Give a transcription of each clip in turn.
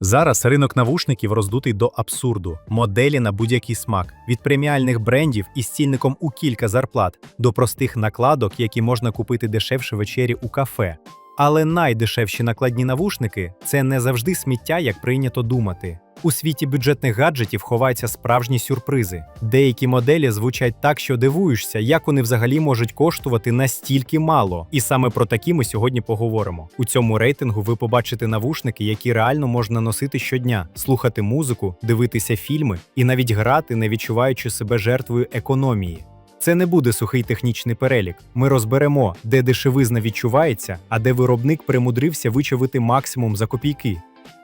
Зараз ринок навушників роздутий до абсурду, моделі на будь-який смак, від преміальних брендів із цінником у кілька зарплат до простих накладок, які можна купити дешевше вечері у кафе. Але найдешевші накладні навушники це не завжди сміття, як прийнято думати. У світі бюджетних гаджетів ховаються справжні сюрпризи. Деякі моделі звучать так, що дивуєшся, як вони взагалі можуть коштувати настільки мало. І саме про такі ми сьогодні поговоримо. У цьому рейтингу ви побачите навушники, які реально можна носити щодня, слухати музику, дивитися фільми і навіть грати, не відчуваючи себе жертвою економії. Це не буде сухий технічний перелік. Ми розберемо, де дешевизна відчувається, а де виробник примудрився вичавити максимум за копійки.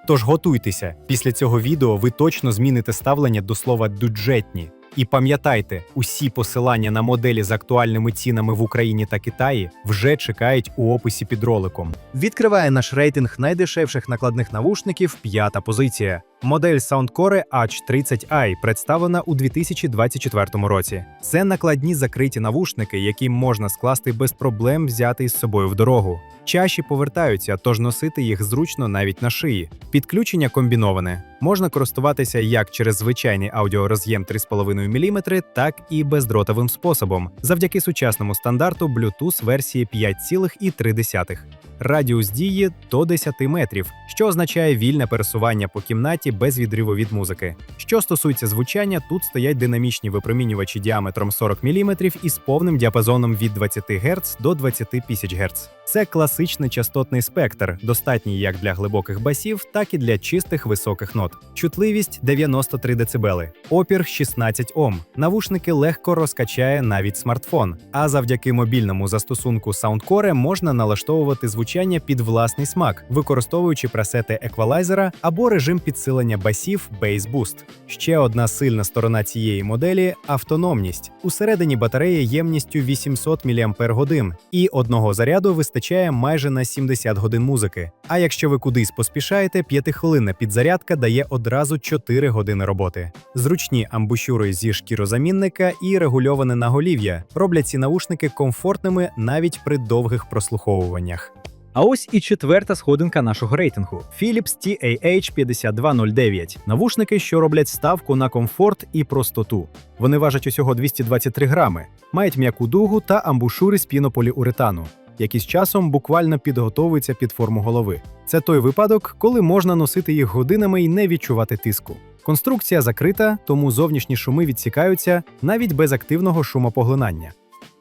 Тож готуйтеся, після цього відео ви точно зміните ставлення до слова бюджетні. І пам'ятайте, усі посилання на моделі з актуальними цінами в Україні та Китаї вже чекають у описі під роликом. Відкриває наш рейтинг найдешевших накладних навушників п'ята позиція. Модель Soundcore H30i представлена у 2024 році. Це накладні закриті навушники, які можна скласти без проблем взяти із собою в дорогу. Чаші повертаються, тож носити їх зручно навіть на шиї. Підключення комбіноване. Можна користуватися як через звичайний аудіороз'єм 3,5 мм, так і бездротовим способом, завдяки сучасному стандарту Bluetooth версії 5,3. Радіус дії до 10 метрів, що означає вільне пересування по кімнаті без відриву від музики. Що стосується звучання, тут стоять динамічні випромінювачі діаметром 40 мм із повним діапазоном від 20 Гц до 20 тисяч Гц. Це класичний частотний спектр, достатній як для глибоких басів, так і для чистих високих нот. Чутливість 93 дБ, опір 16 Ом. Навушники легко розкачає навіть смартфон. А завдяки мобільному застосунку Soundcore можна налаштовувати звучання під власний смак, використовуючи пресети еквалайзера або режим підсилення басів Bass Boost. Ще одна сильна сторона цієї моделі автономність. Усередині батарея ємністю 800 мАч, і одного заряду вистачає майже на 70 годин музики. А якщо ви кудись поспішаєте, п'ятихвилинна підзарядка дає одразу 4 години роботи. Зручні амбушюри зі шкірозамінника і регульоване наголів'я роблять ці наушники комфортними навіть при довгих прослуховуваннях. А ось і четверта сходинка нашого рейтингу Philips TAH5209. Навушники, що роблять ставку на комфорт і простоту. Вони важать усього 223 грами, мають м'яку дугу та амбушури з пінополіуретану, які з часом буквально підготовуються під форму голови. Це той випадок, коли можна носити їх годинами і не відчувати тиску. Конструкція закрита, тому зовнішні шуми відсікаються навіть без активного шумопоглинання.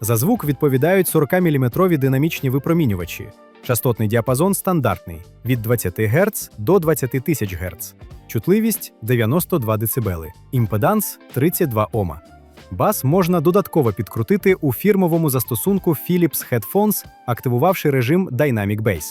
За звук відповідають 40-мм динамічні випромінювачі. Частотний діапазон стандартний від 20 Гц до 20 тисяч Гц. Чутливість 92 дБ. Імпеданс 32 Ома. Бас можна додатково підкрутити у фірмовому застосунку Philips Headphones, активувавши режим Dynamic Bass.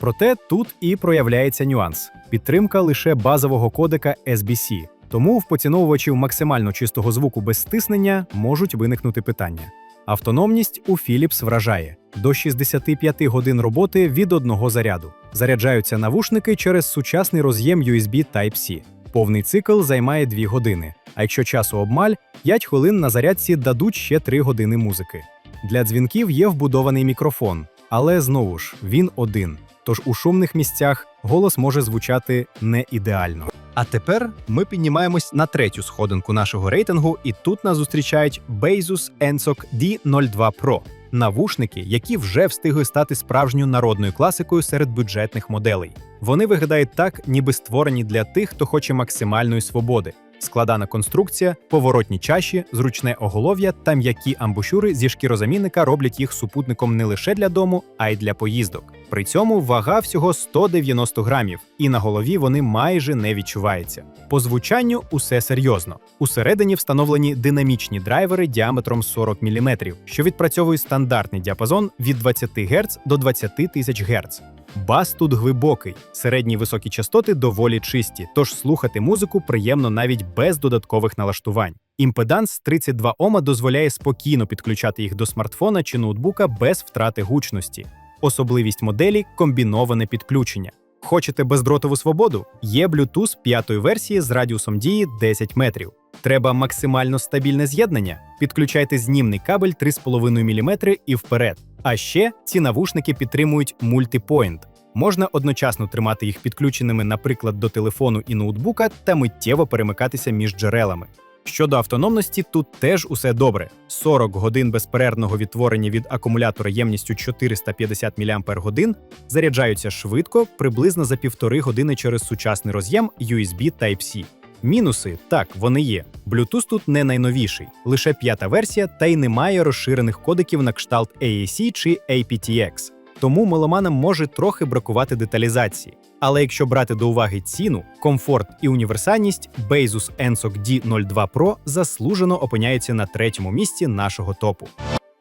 Проте тут і проявляється нюанс: підтримка лише базового кодека SBC. Тому в поціновувачів максимально чистого звуку без стиснення можуть виникнути питання. Автономність у Philips вражає до 65 годин роботи від одного заряду. Заряджаються навушники через сучасний роз'єм USB Type-C. Повний цикл займає 2 години. А якщо часу обмаль, 5 хвилин на зарядці дадуть ще 3 години музики. Для дзвінків є вбудований мікрофон, але знову ж він один. Тож у шумних місцях голос може звучати не ідеально. А тепер ми піднімаємось на третю сходинку нашого рейтингу, і тут нас зустрічають Basus Ensoc D02 Pro. Навушники, які вже встигли стати справжньою народною класикою серед бюджетних моделей. Вони виглядають так, ніби створені для тих, хто хоче максимальної свободи. Складана конструкція, поворотні чаші, зручне оголов'я та м'які амбушюри зі шкірозамінника роблять їх супутником не лише для дому, а й для поїздок. При цьому вага всього 190 грамів, і на голові вони майже не відчуваються. По звучанню усе серйозно. Усередині встановлені динамічні драйвери діаметром 40 мм, що відпрацьовують стандартний діапазон від 20 Гц до 20 тисяч Гц. Бас тут глибокий, середні високі частоти доволі чисті, тож слухати музику приємно навіть без додаткових налаштувань. Імпеданс 32 Ома дозволяє спокійно підключати їх до смартфона чи ноутбука без втрати гучності. Особливість моделі комбіноване підключення. Хочете бездротову свободу? Є Bluetooth п'ятої версії з радіусом дії 10 метрів. Треба максимально стабільне з'єднання? Підключайте знімний кабель 3,5 мм і вперед. А ще ці навушники підтримують мультипоінт. Можна одночасно тримати їх підключеними, наприклад, до телефону і ноутбука та миттєво перемикатися між джерелами. Щодо автономності, тут теж усе добре: 40 годин безперервного відтворення від акумулятора ємністю 450 мАч заряджаються швидко, приблизно за півтори години через сучасний роз'єм USB Type-C. Мінуси так, вони є. Bluetooth тут не найновіший, лише п'ята версія, та й немає розширених кодеків на кшталт AAC чи aptX. Тому меломанам може трохи бракувати деталізації. Але якщо брати до уваги ціну, комфорт і універсальність, Basus Ensok D02 Pro заслужено опиняється на третьому місці нашого топу.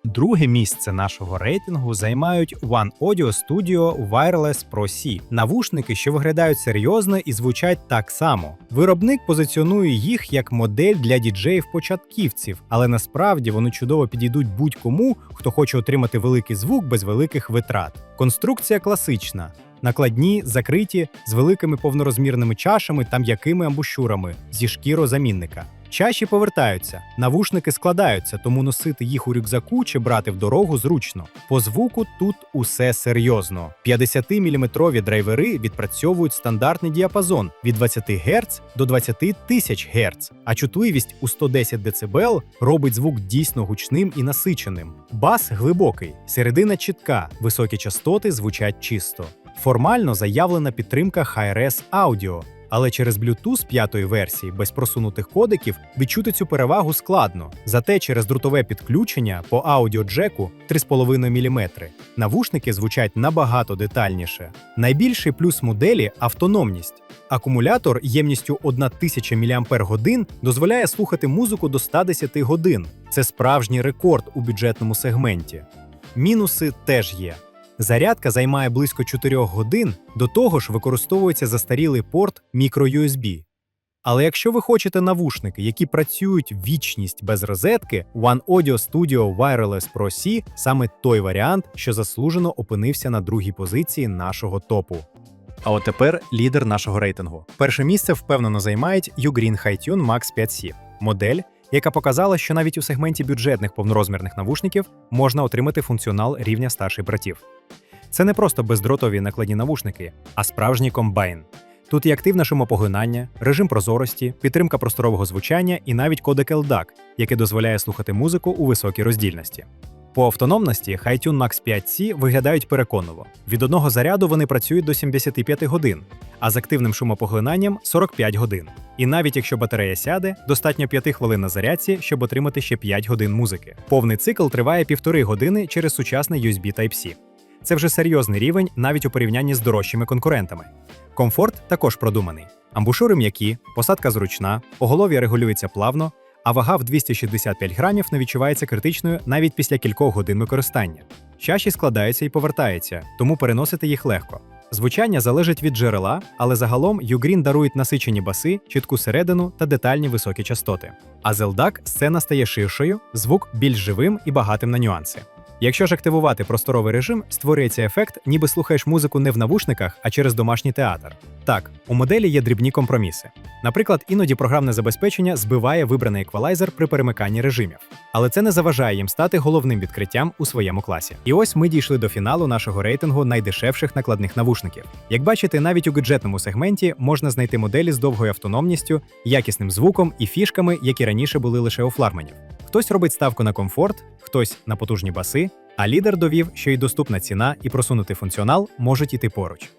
Друге місце нашого рейтингу займають One Audio Studio Wireless Pro C. Навушники, що виглядають серйозно і звучать так само. Виробник позиціонує їх як модель для діджеїв-початківців, але насправді вони чудово підійдуть будь-кому, хто хоче отримати великий звук без великих витрат. Конструкція класична. Накладні, закриті, з великими повнорозмірними чашами та м'якими амбушурами зі шкірозамінника. Чаші повертаються, навушники складаються, тому носити їх у рюкзаку чи брати в дорогу зручно. По звуку тут усе серйозно. 50-мм драйвери відпрацьовують стандартний діапазон від 20 Гц до 20 тисяч Гц, а чутливість у 110 дБ робить звук дійсно гучним і насиченим. Бас глибокий, середина чітка, високі частоти звучать чисто. Формально заявлена підтримка Hi-Res Audio, але через Bluetooth п'ятої версії без просунутих кодеків відчути цю перевагу складно. Зате через друтове підключення по аудіоджеку 3,5 мм навушники звучать набагато детальніше. Найбільший плюс моделі автономність. Акумулятор ємністю 1000 мАч дозволяє слухати музику до 110 годин. Це справжній рекорд у бюджетному сегменті. Мінуси теж є. Зарядка займає близько 4 годин, до того ж використовується застарілий порт microUSB. Але якщо ви хочете навушники, які працюють вічність без розетки, One Audio Studio Wireless Pro C саме той варіант, що заслужено опинився на другій позиції нашого топу. А от тепер лідер нашого рейтингу. Перше місце впевнено займають Ugreen HiTune Max 5C – модель, яка показала, що навіть у сегменті бюджетних повнорозмірних навушників можна отримати функціонал рівня старших братів. Це не просто бездротові накладні навушники, а справжній комбайн. Тут і активне шумопоглинання, режим прозорості, підтримка просторового звучання і навіть кодек LDAC, який дозволяє слухати музику у високій роздільності. По автономності HiTune Max 5C виглядають переконливо. Від одного заряду вони працюють до 75 годин, а з активним шумопоглинанням 45 годин. І навіть якщо батарея сяде, достатньо 5 хвилин на зарядці, щоб отримати ще 5 годин музики. Повний цикл триває півтори години через сучасний USB Type-C. Це вже серйозний рівень навіть у порівнянні з дорожчими конкурентами. Комфорт також продуманий. Амбушури м'які, посадка зручна, оголов'я регулюється плавно, а вага в 265 грамів не відчувається критичною навіть після кількох годин використання. Чаші складаються і повертаються, тому переносити їх легко. Звучання залежить від джерела, але загалом Ugreen дарують насичені баси, чітку середину та детальні високі частоти. А зелдак сцена стає ширшою, звук більш живим і багатим на нюанси. Якщо ж активувати просторовий режим, створюється ефект, ніби слухаєш музику не в навушниках, а через домашній театр. Так, у моделі є дрібні компроміси. Наприклад, іноді програмне забезпечення збиває вибраний еквалайзер при перемиканні режимів. Але це не заважає їм стати головним відкриттям у своєму класі. І ось ми дійшли до фіналу нашого рейтингу найдешевших накладних навушників. Як бачите, навіть у бюджетному сегменті можна знайти моделі з довгою автономністю, якісним звуком і фішками, які раніше були лише у флагманів. Хтось робить ставку на комфорт, хтось на потужні баси, а лідер довів, що і доступна ціна, і просунутий функціонал можуть іти поруч.